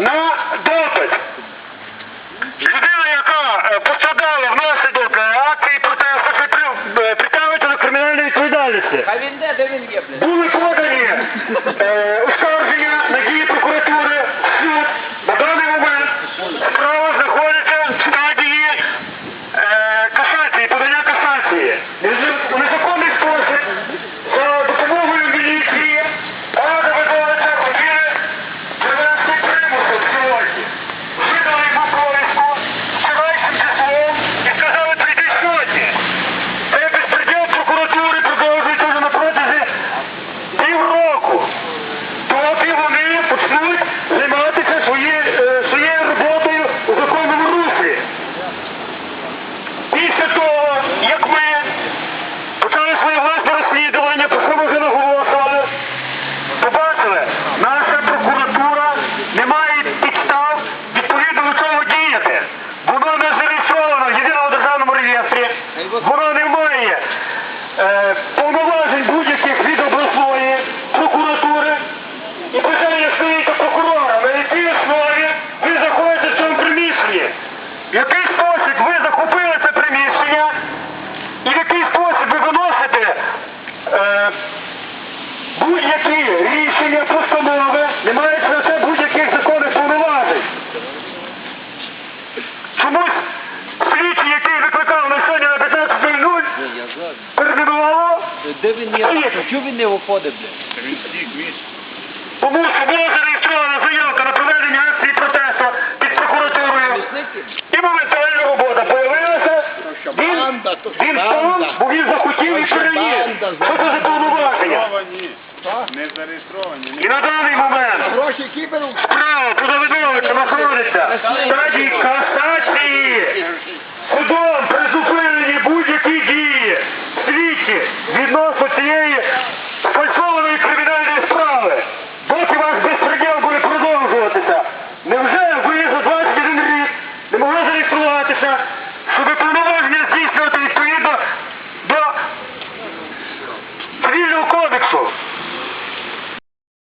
на допит. Людина, яка е, пострадала внаслідок е, акції протесту, притягується е, до кримінальної відповідальності. А він де, де він є, блядь? Були подані е, оскарження на дії прокуратури, в суд. На даний момент воно не має е, повноважень будь-яких від обласної прокуратури. І питання стоїть до прокурора, на якій основі ви заходите в цьому приміщенні. В який спосіб ви захопили це приміщення і в який спосіб ви виносите е, будь-які рішення, постанови, не маючи на це будь-яких законних повноважень. Чомусь слідчий, який викликав на сьогодні на 15.00, передавало, Де він є? А чого він не виходить, блядь? тому що була зареєстрована заявка на проведення акції протесту під прокуратурою. І моментальна робота появилася. Він, банда, то що він банда. став, бо він захотів і То що переніс. банда, Що це за повноваження? Не зареєстровані. І на даний момент Гроші кіберу. справа про Давидовича знаходиться в стадії касації. respectful.